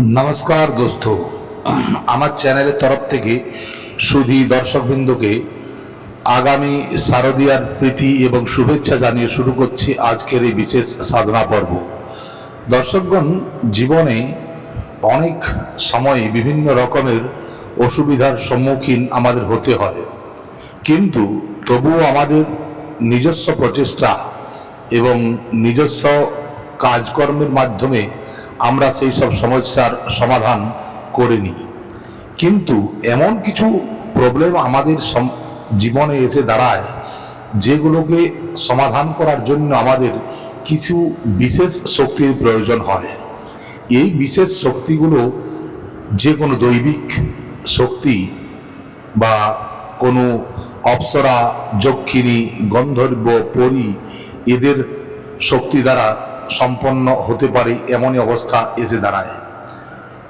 নমস্কার দোস্ত। আমার চ্যানেলের তরফ থেকে সুধী দর্শকবৃন্দকে আগামী শারদীয়ার প্রীতি এবং শুভেচ্ছা জানিয়ে শুরু করছি আজকের এই বিশেষ সাধনা পর্ব। দর্শকগণ, জীবনে অনেক সময় বিভিন্ন রকমের অসুবিধার সম্মুখীন আমাদের হতে হয়। কিন্তু তবুও আমাদের নিজস্ব প্রচেষ্টা এবং নিজস্ব কাজকর্মের মাধ্যমে আমরা সেই সব সমস্যার সমাধান করে নিই কিন্তু এমন কিছু প্রবলেম আমাদের জীবনে এসে দাঁড়ায়, যেগুলোকে সমাধান করার জন্য আমাদের কিছু বিশেষ শক্তির প্রয়োজন হয়। এই বিশেষ শক্তিগুলো যে কোনো দৈবিক শক্তি বা কোনো অপ্সরা, যক্ষিণী, গন্ধর্ব, পরী, এদের শক্তি দ্বারা সম্পন্ন হতে পারে এমনই অবস্থা এসে দাঁড়ায়।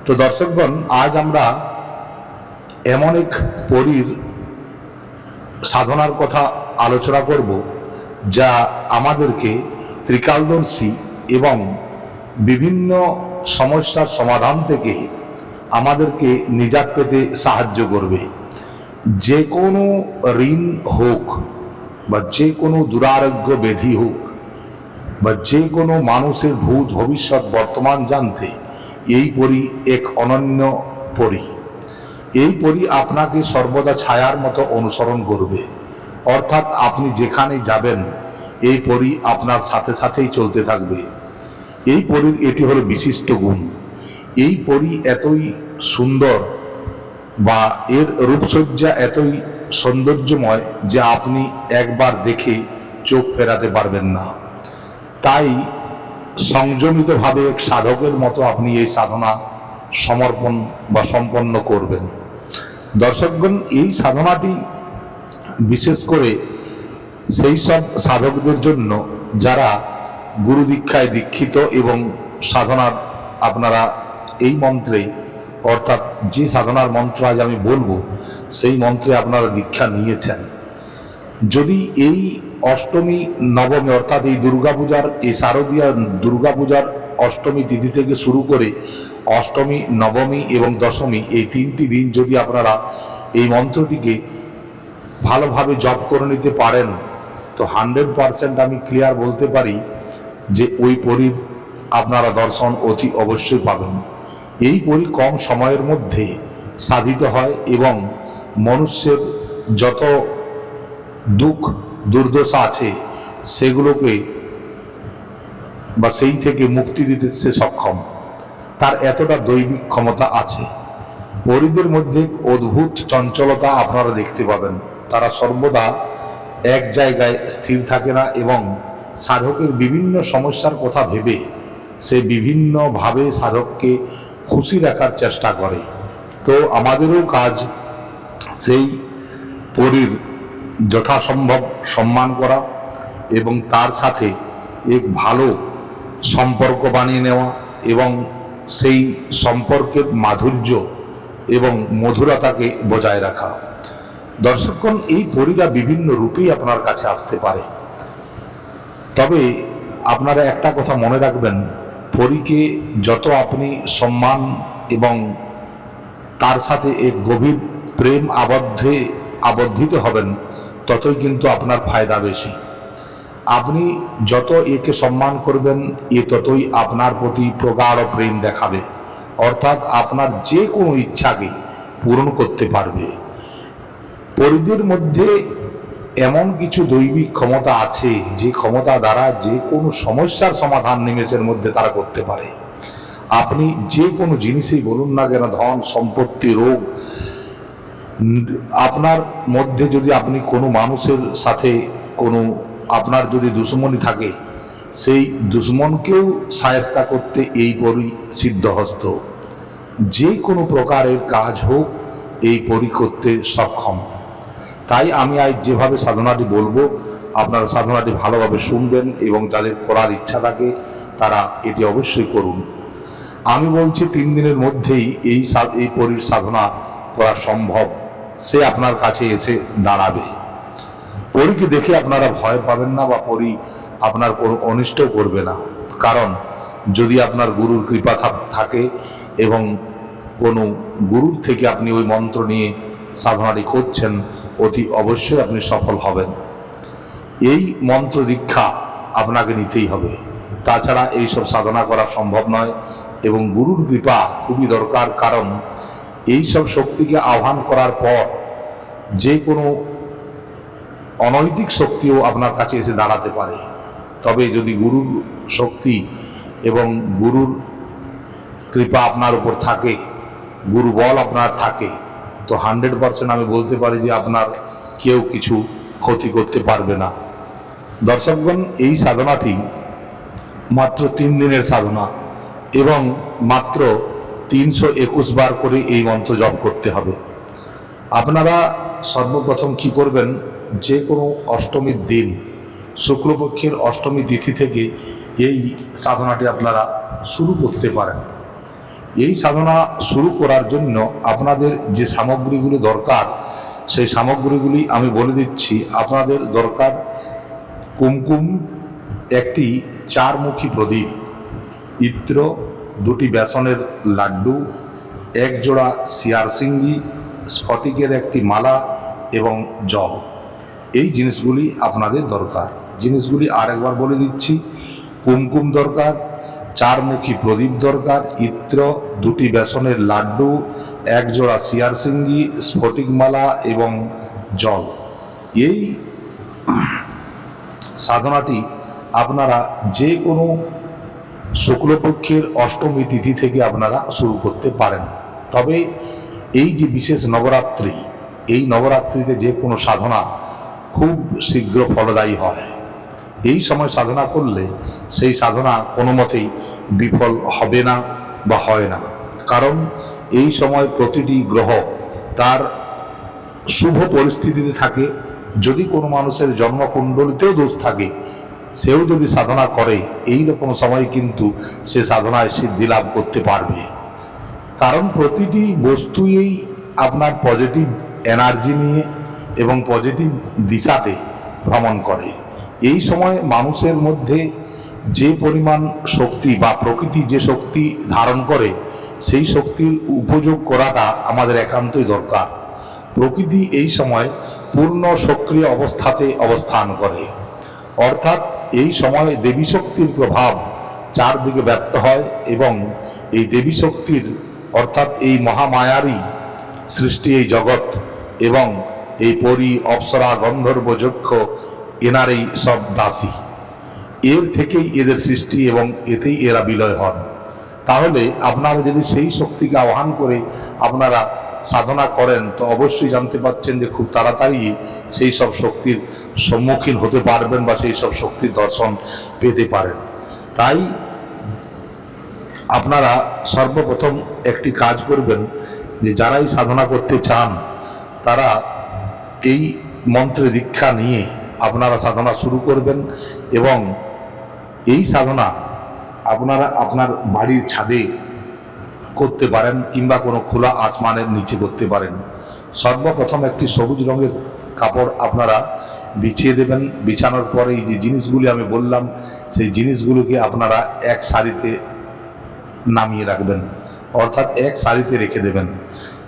তো দর্শকগণ, আজ আমরা এমন এক পরীর সাধনার কথা আলোচনা করব, যা আমাদেরকে ত্রিকালদর্শী এবং বিভিন্ন সমস্যার সমাধান থেকে আমাদেরকে নিজাত পেতে সাহায্য করবে। যে কোনো ঋণ হোক বা যে কোনো দুরারোগ্য ব্যাধি হোক বা যে কোনো মানুষের ভূত ভবিষ্যৎ বর্তমান জানতে এই পরি এক অনন্য পরি। এই পরি আপনাকে সর্বদা ছায়ার মতো অনুসরণ করবে। অর্থাৎ আপনি যেখানে যাবেন, এই পরি আপনার সাথে সাথেই চলতে থাকবে। এই পরীর এটি হলো বিশিষ্ট গুণ। এই পরি এতই সুন্দর বা এর রূপসজ্জা এতই সৌন্দর্যময় যে আপনি একবার দেখে চোখ ফেরাতে পারবেন না। তাই সংযমিতভাবে এক সাধকের মতো আপনি এই সাধনা সমর্পণ বা সম্পন্ন করবেন। দর্শকগণ, এই সাধনাটি বিশেষ করে সেই সব সাধকদের জন্য যারা গুরু দীক্ষায় দীক্ষিত এবং সাধনার আপনারা এই মন্ত্রে, অর্থাৎ যে সাধনার মন্ত্র আজ আমি বলব, সেই মন্ত্রে আপনারা দীক্ষা নিয়েছেন। যদি এই অষ্টমী, নবমী, অর্থাৎ এই দুর্গাপূজার, এই শারদীয় দুর্গাপূজার অষ্টমী তিথি থেকে শুরু করে অষ্টমী, নবমী এবং দশমী, এই তিনটি দিন যদি আপনারা এই মন্ত্রটিকে ভালোভাবে জপ করে নিতে পারেন, তো হান্ড্রেড পারসেন্ট আমি ক্লিয়ার বলতে পারি যে ওই পরীর আপনারা দর্শন অতি অবশ্যই পাবেন। এই পরি কম সময়ের মধ্যে সাধিত হয় এবং মনুষ্যের যত দুঃখ, দুর্দশা আছে, সেগুলোকে বা সেই থেকে মুক্তি দিতে সে সক্ষম। তার এতটা দৈবিক ক্ষমতা আছে। পরিদের মধ্যে অদ্ভুত চঞ্চলতা আপনারা দেখতে পাবেন। তারা সর্বদা এক জায়গায় স্থির থাকে না এবং সাধকের বিভিন্ন সমস্যার কথা ভেবে সে বিভিন্নভাবে সাধককে খুশি রাখার চেষ্টা করে। তো আমাদেরও কাজ সেই পরীর যথাসম্ভব সম্মান করা এবং তার সাথে এক ভালো সম্পর্ক বানিয়ে নেওয়া এবং সেই সম্পর্কের মাধুর্য এবং মধুরতাকে বজায় রাখা। দর্শকগণ, এই পরীরা বিভিন্ন রূপেই আপনার কাছে আসতে পারে। তবে আপনারা একটা কথা মনে রাখবেন, পরীকে যত আপনি সম্মান এবং তার সাথে এক গভীর প্রেম আবদ্ধে আবদ্ধিত হবেন, ততই কিন্তু আপনার ফায়দা বেশি। আপনি যত একে সম্মান করবেন, এ ততই আপনার প্রতি প্রগাঢ় প্রেম দেখাবে। অর্থাৎ আপনার যে কোনো ইচ্ছাকে পূরণ করতে পারবে। পরিদের মধ্যে এমন কিছু দৈবিক ক্ষমতা আছে, যে ক্ষমতা দ্বারা যে কোনো সমস্যার সমাধান নিমেষের মধ্যে তারা করতে পারে। আপনি যে কোনো জিনিসই বলুন না কেন, ধন, সম্পত্তি, রোগ আপনার মধ্যে যদি আপনি কোনো মানুষের সাথে কোনো, আপনার যদি দুশ্মনী থাকে, সেই দুশ্মনকেও সায়স্তা করতে এই পরি সিদ্ধহস্ত। যে কোনো প্রকারের কাজ হোক, এই পরি করতে সক্ষম। তাই আমি আজ যেভাবে সাধনাটি বলব, আপনারা সাধনাটি ভালোভাবে শুনবেন এবং যাদের করার ইচ্ছা থাকে, তারা এটি অবশ্যই করুন। আমি বলছি তিন দিনের মধ্যেই এই এই পরীর সাধনা করা সম্ভব। সে আপনার কাছে এসে দাঁড়াবে। পরীকে দেখে আপনারা ভয় পাবেন না বা পরী আপনার কোনো অনিষ্ট করবে না। কারণ যদি আপনার গুরুর কৃপা থাকে এবং কোনো গুরুর থেকে আপনি ওই মন্ত্র নিয়ে সাধনাটি করছেন, অতি অবশ্যই আপনি সফল হবেন। এই মন্ত্র দীক্ষা আপনাকে নিতেই হবে। তাছাড়া এইসব সাধনা করা সম্ভব নয় এবং গুরুর কৃপা খুবই দরকার, কারণ এই সব শক্তিকে আহ্বান করার পর যে কোনো অনৈতিক শক্তিও আপনার কাছে এসে দাঁড়াতে পারে। তবে যদি গুরুর শক্তি এবং গুরুর কৃপা আপনার উপর থাকে, গুরু বল আপনার থাকে, তো হান্ড্রেড পার্সেন্ট আমি বলতে পারি যে আপনার কেউ কিছু ক্ষতি করতে পারবে না। দর্শকগণ, এই সাধনাটি মাত্র তিন দিনের সাধনা এবং মাত্র তিনশো একুশ বার করে এই মন্ত্র জপ করতে হবে। আপনারা সর্বপ্রথম কি করবেন, যে কোনো অষ্টমীর দিন, শুক্লপক্ষের অষ্টমী তিথি থেকে এই সাধনাটি আপনারা শুরু করতে পারেন। এই সাধনা শুরু করার জন্য আপনাদের যে সামগ্রীগুলি দরকার, সেই সামগ্রীগুলি আমি বলে দিচ্ছি। আপনাদের দরকার কুমকুম, একটি চারমুখী প্রদীপ, ইত্র দুটি বেসনের লাড্ডু, এক জোড়া সিয়ারসিঙ্গি স্ফটিকের একটি মালা এবং জল। এই জিনিসগুলি আপনাদের দরকার। জিনিসগুলি আরেকবার বলে দিচ্ছি, কুমকুম দরকার, চারমুখী প্রদীপ দরকার, ইত্র, দুটি বেসনের লাড্ডু, এক জোড়া সিয়ারসিঙ্গি স্ফটিকমালা এবং জল। এই সাধনাটি আপনারা যে কোনো শুক্লপক্ষের অষ্টমী তিথি থেকে আপনারা শুরু করতে পারেন। তবে এই যে বিশেষ নবরাত্রি, এই নবরাত্রিতে যে কোনো সাধনা খুব শীঘ্র ফলদায়ী হয়। এই সময় সাধনা করলে সেই সাধনা কোনো মতেই বিফল হবে না বা হয় না। কারণ এই সময় প্রতিটি গ্রহ তার শুভ পরিস্থিতিতে থাকে। যদি কোনো মানুষের জন্মকুণ্ডলিতেও দোষ থাকে সেও যদি সাধনা করে, এই রকম সময় কিন্তু সে সাধনায় সিদ্ধি লাভ করতে পারবে। কারণ প্রতিটি বস্তুই আপনার পজিটিভ এনার্জি নিয়ে এবং পজিটিভ দিশাতে ভ্রমণ করে। এই সময় মানুষের মধ্যে যে পরিমাণ শক্তি বা প্রকৃতি যে শক্তি ধারণ করে, সেই শক্তির উপযোগ করাটা আমাদের একান্তই দরকার। প্রকৃতি এই সময় পূর্ণ সক্রিয় অবস্থাতে অবস্থান করে। অর্থাৎ এই সময় দেবী শক্তির প্রভাব চারদিকে ব্যক্ত হয় এবং এই দেবী শক্তির অর্থাৎ এই মহামায়ারই সৃষ্টি এই জগৎ এবং এই পরি, অপ্সরা, গন্ধর্ব, যক্ষ এনারই সব দাসী। এর থেকেই এদের সৃষ্টি এবং এতেই এরা বিলয় হন। তাহলে আপনারা যদি সেই শক্তিকে আহ্বান করে আপনারা সাধনা করেন, তো অবশ্যই জানতে পাচ্ছেন যে খুব তাড়াতাড়ি সেই সব শক্তির সম্মুখীন হতে পারবেন বা সেই সব শক্তির দর্শন পেতে পারেন। তাই আপনারা সর্বপ্রথম একটি কাজ করবেন যে যারাই সাধনা করতে চান, তারা এই মন্ত্রে দীক্ষা নিয়ে আপনারা সাধনা শুরু করবেন এবং এই সাধনা আপনারা আপনার বাড়ির ছাদে করতে পারেন কিংবা কোনো খোলা আসমানের নিচে করতে পারেন। সর্বপ্রথম একটি সবুজ রঙের কাপড় আপনারা বিছিয়ে দেবেন। বিছানোর পরে এই যে জিনিসগুলি আমি বললাম, সেই জিনিসগুলোকে আপনারা এক সারিতে নামিয়ে রাখবেন। অর্থাৎ এক সারিতে রেখে দেবেন।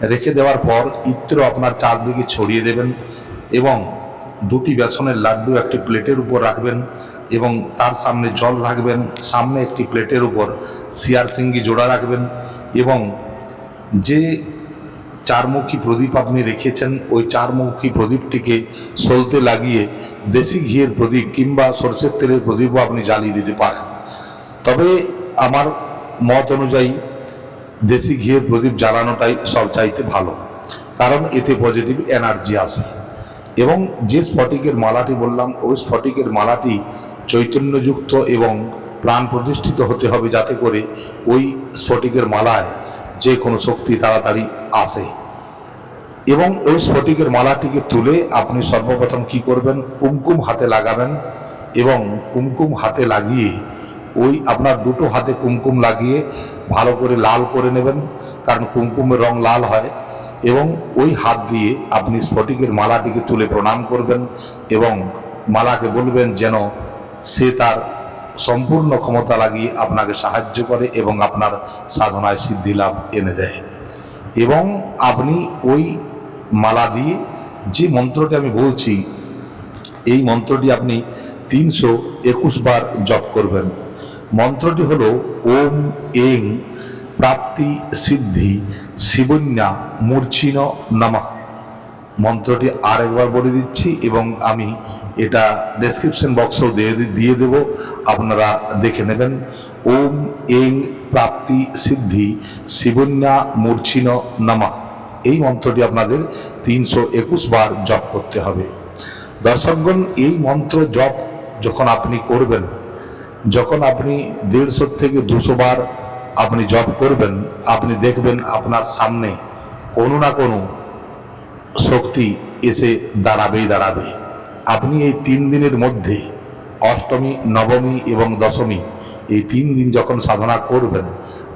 রেখে দেওয়ার পর ইত্র আপনার চারদিকে ছড়িয়ে দেবেন এবং দুটি বেসনের লাড্ডু একটি প্লেটের উপর রাখবেন এবং তার সামনে জল রাখবেন, সামনে একটি প্লেটের উপর সিয়ার সিঙ্গি জোড়া রাখবেন এবং যে চারমুখী প্রদীপ আপনি রেখেছেন, ওই চারমুখী প্রদীপটিকে সলতে লাগিয়ে দেশি ঘিয়ের প্রদীপ কিংবা সরষের তেলের প্রদীপও আপনি জ্বালিয়ে দিতে পারেন। তবে আমার মত অনুযায়ী দেশি ঘিয়ের প্রদীপ জ্বালানোটাই সব চাইতে ভালো, কারণ এতে পজিটিভ এনার্জি আসে। এবং যে স্ফটিকের মালাটি বললাম, ওই স্ফটিকের মালাটি চৈতন্যযুক্ত এবং প্রাণ প্রতিষ্ঠিত হতে হবে যাতে করে ওই স্ফটিকের মালায় যে কোনো শক্তি তাড়াতাড়ি আসে। এবং ওই স্ফটিকের মালাটিকে তুলে আপনি সর্বপ্রথম কি করবেন? কুমকুম হাতে লাগাবেন এবং কুমকুম হাতে লাগিয়ে ওই আপনার দুটো হাতে কুমকুম লাগিয়ে ভালো করে লাল করে নেবেন, কারণ কুমকুমের রং লাল হয়। এবং ওই হাত দিয়ে আপনি স্ফটিকের মালাটিকে তুলে প্রণাম করবেন এবং মালাকে বলবেন যেন সে তার সম্পূর্ণ ক্ষমতা লাগিয়ে আপনাকে সাহায্য করে এবং আপনার সাধনায় সিদ্ধি লাভ এনে দেয়। এবং আপনি ওই মালা দিয়ে যে মন্ত্রটি আমি বলছি, এই মন্ত্রটি আপনি তিনশো একুশ বার জপ করবেন। মন্ত্রটি হল, ওম এং প্রাপ্তি, সিদ্ধি, শিবন্যা, মূর্ছিন, নমঃ। মন্ত্রটি আরেকবার বলে দিচ্ছি এবং আমি এটা ডেসক্রিপশন বক্সেও দিয়ে দিয়ে দেব। আপনারা দেখে নেবেন। ওম, এং, প্রাপ্তি, সিদ্ধি, শিবন্যা, মূর্ছিন, নামা। এই মন্ত্রটি আপনাদের তিনশো একুশ বার জপ করতে হবে। দর্শকগণ, এই মন্ত্র জপ যখন আপনি করবেন, যখন আপনি দেড়শো থেকে দুশো বার আপনি জপ করবেন, আপনি দেখবেন আপনার সামনে কোনো না কোনো শক্তি এসে দাঁড়াবেই দাঁড়াবে। আপনি এই তিন দিনের মধ্যে, অষ্টমী, নবমী এবং দশমী, এই তিন দিন যখন সাধনা করবেন,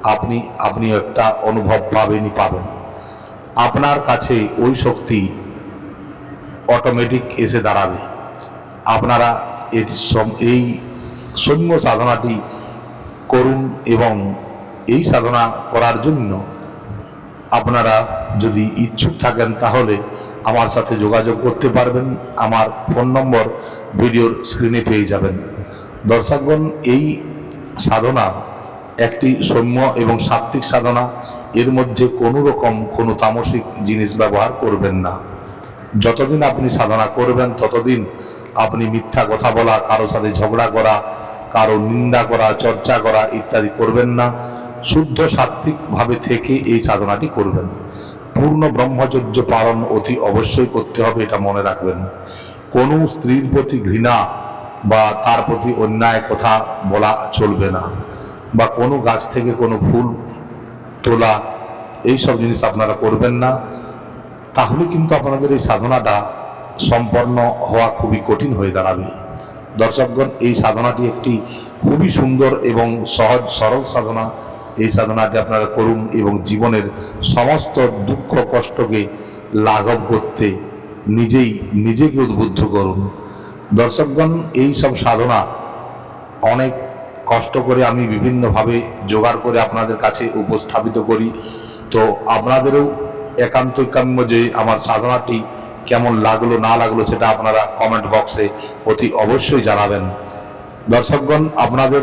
আপনি আপনি একটা অনুভব পাবেনই পাবেন। আপনার কাছে ওই শক্তি অটোমেটিক এসে দাঁড়াবে। আপনারা এটি এই সৌম্য সাধনাটি করুন এবং এই সাধনা করার জন্য আপনারা যদি ইচ্ছুক থাকেন তাহলে আমার সাথে যোগাযোগ করতে পারবেন। আমার ফোন নম্বর ভিডিওর স্ক্রিনে পেয়ে যাবেন। দর্শকগণ, এই সাধনা একটি সৌম্য এবং সাত্ত্বিক সাধনা। এর মধ্যে কোনো রকম কোনো তামসিক জিনিস ব্যবহার করবেন না। যতদিন আপনি সাধনা করবেন, ততদিন আপনি মিথ্যা কথা বলা, কারও সাথে ঝগড়া করা, কারও নিন্দা করা, চর্চা করা ইত্যাদি করবেন না। শুদ্ধ সাত্ত্বিকভাবে থেকে এই সাধনাটি করবেন। পূর্ণ ব্রহ্মচর্য পালন অতি অবশ্যই করতে হবে, এটা মনে রাখবেন। কোনো স্ত্রীর প্রতি ঘৃণা বা তার প্রতি অন্যায় কথা বলা চলবে না। বা কোনো গাছ থেকে কোনো ফুল তোলা এই সব জিনিস আপনারা করবেন না। তাহলে কিন্তু আপনাদের এই সাধনাটা সম্পন্ন হওয়া খুবই কঠিন হয়ে দাঁড়াবে। দর্শকগণ, এই সাধনাটি একটি খুবই সুন্দর এবং সহজ, সরল সাধনা। এই সাধনাটি আপনারা করুন এবং জীবনের সমস্ত দুঃখ কষ্টকে লাঘব করতে নিজেই নিজেকে উদ্বুদ্ধ করুন। দর্শকগণ, এই সব সাধনা অনেক কষ্ট করে আমি বিভিন্নভাবে জোগাড় করে আপনাদের কাছে উপস্থাপিত করি। তো আপনাদেরও একান্তই কাম্য যে আমার সাধনাটি কেমন লাগল, না লাগল সেটা আপনারা কমেন্ট বক্সে অতি অবশ্যই জানাবেন। দর্শকগণ, আপনাদের